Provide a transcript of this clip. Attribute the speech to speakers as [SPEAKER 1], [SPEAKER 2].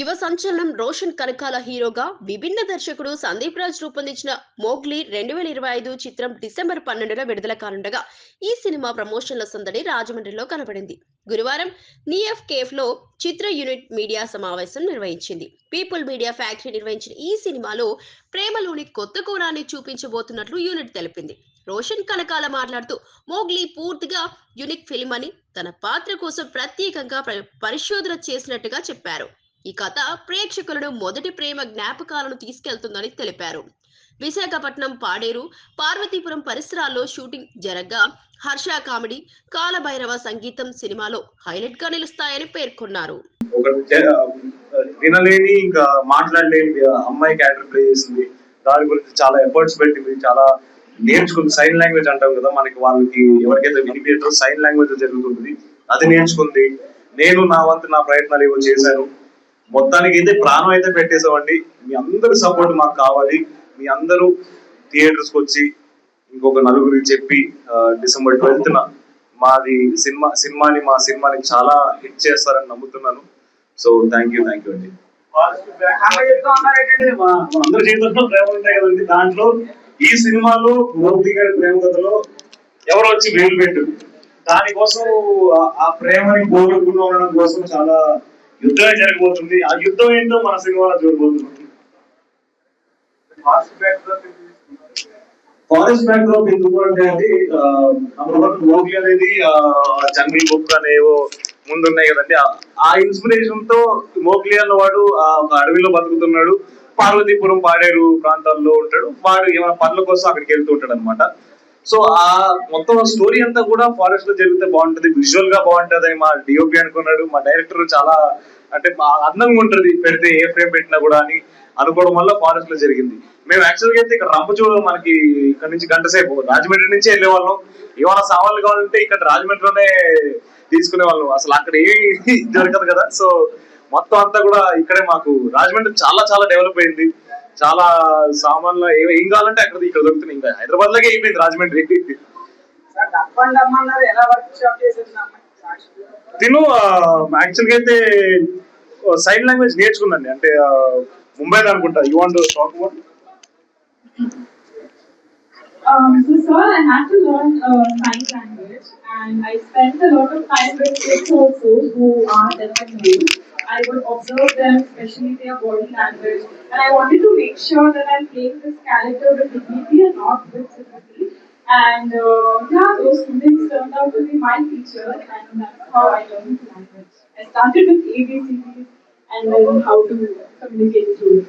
[SPEAKER 1] యువ సంచలనం రోషన్ కనకాల హీరోగా విభిన్న దర్శకుడు సందీప్ రాజ్ రూపొందించిన మోగ్లీ రెండు వేల ఇరవై ఐదు చిత్రం డిసెంబర్ పన్నెండున విడుదల కానుండగా ఈ సినిమా ప్రమోషన్ల సందడి రాజమండ్రిలో కనబడింది. గురువారం నిఎఫ్ కేఫ్లో చిత్ర యూనిట్ మీడియా సమావేశం నిర్వహించింది. పీపుల్ మీడియా ఫ్యాక్టరీ నిర్వహించిన ఈ సినిమాలో ప్రేమలోని కొత్త కోణాన్ని చూపించబోతున్నట్లు యూనిట్ తెలిపింది. రోషన్ కనకాల మాట్లాడుతూ మోగ్లీ పూర్తిగా యునిక్ ఫిల్మ్ అని తన పాత్ర కోసం ప్రత్యేకంగా పరిశోధన చేసినట్టుగా చెప్పారు. ఈ కథ ప్రేక్షకులను మొదటి ప్రేమ జ్ఞాపకాలను తీసుకెళ్తుందని తెలిపారు. విశాఖపట్నం పాడేరు పార్వతీపురం పరిసరాల్లో షూటింగ్ జరగ్గా హర్ష కామెడీ కాలభైరవ సంగీతం సినిమాలో హైలైట్గా నిలుస్తాయని పేర్కొన్నారు.
[SPEAKER 2] వినలేని ఇంకా మాట్లాడలేని అమ్మాయి క్యారెక్టర్ ప్లే చేసింది. దాని గురించి చాలా ఎఫర్ట్స్ పెట్టింది చాలా నేర్చుకుంది. సైన్ లాంగ్వేజ్ అంటాం కదా మనకి వాళ్ళకి ఎవరికైతే వినిపించో సైన్ లాంగ్వేజ్ జరుగుతుంది అది నేర్చుకుంది. నేను నా వంతు నా ప్రయత్నాలు ఏవో చేశాను. మొత్తానికి అయితే ప్రాణం అయితే పెట్టేసామండి మీ అందరి సపోర్ట్ మాకు కావాలి. మీ అందరూ థియేటర్స్కి వచ్చి ఇంకొక నలుగురికి చెప్పి డిసెంబర్ ట్వెల్త్ మాది సినిమా సినిమాని మా సినిమాని చాలా హిట్ చేస్తారని నమ్ముతున్నాను. So thank you thank you అండి. మా- అందరి జీవితంలో ప్రేమ ఉంటాయి కదండి. దాంట్లో ఈ సినిమాలో మోదీ గారి ప్రేమ కథలో ఎవరు వచ్చి వేలు పెట్టు. దానికోసం ఆ- ప్రేమని కోరుకున్న ఉండడం కోసం చాలా యుద్ధమే జరగబోతుంది. ఆ యుద్ధం ఏంటో మన సినిమాలో చూడబోతున్నాం. ఫారెస్ట్ బ్యాక్ డ్రాప్ ఎందుకు అంటే అది అమృత మోగ్లీ అనేది జంగిల్ బుక్ అనేవో ముందున్నాయి కదండి. ఆ- ఇన్స్పిరేషన్తో మోగ్లీ అన్నవాడు ఆ ఒక అడవిలో బతుకుతున్నాడు. పార్వతీపురం పాడేరు ప్రాంతాల్లో ఉంటాడు. వాడు ఏమైనా పనుల కోసం అక్కడికి వెళ్తూ ఉంటాడు అనమాట సో ఆ మొత్తం స్టోరీ అంతా కూడా ఫారెస్ట్లో జరిగితే బాగుంటది. విజువల్గా బాగుంటది. అని మా డిఓపి అనుకున్నాడు. మా డైరెక్టర్ చాలా అంటే అందంగా ఉంటది. పెడితే ఏ ఫ్రేమ్ పెట్టినా కూడా అని అనుకోవడం వల్ల ఫారెస్ట్లో జరిగింది. మేము యాక్చువల్గా అయితే ఇక్కడ రంపచూడ మనకి ఇక్కడ నుంచి గంట సేపు రాజమండ్రి నుంచి వెళ్ళే వాళ్ళం ఏమైనా సామాన్లు కావాలంటే ఇక్కడ రాజమండ్రిలోనే తీసుకునే వాళ్ళం. అసలు అక్కడ ఏమి దొరకదు కదా. సో మొత్తం అంతా కూడా ఇక్కడే మాకు రాజమండ్రి చాలా చాలా డెవలప్ అయింది. చాలా సామాన్లు ఏ- ఏం కావాలంటే అక్కడ ఇక్కడ దొరుకుతుంది ఇంకా. హైదరాబాద్ లాగే అయిపోయింది రాజమండ్రి. తిను యాక్చువల్గా అయితే సైన్ లాంగ్వేజ్ నేర్చుకుందండి అంటే ముంబైలో అనుకుంటా. You want talk about
[SPEAKER 3] Um, so, sir, I had to learn uh, sign language, and I spent a lot of time with kids also who are deaf and mute. I would observe them, especially their body language, and I wanted to make sure that I'm playing this character with dignity and not with sympathy. And uh, yeah, those students turned out to be my teachers, and that's how I learned language. I started with ABCDs and then how to communicate through.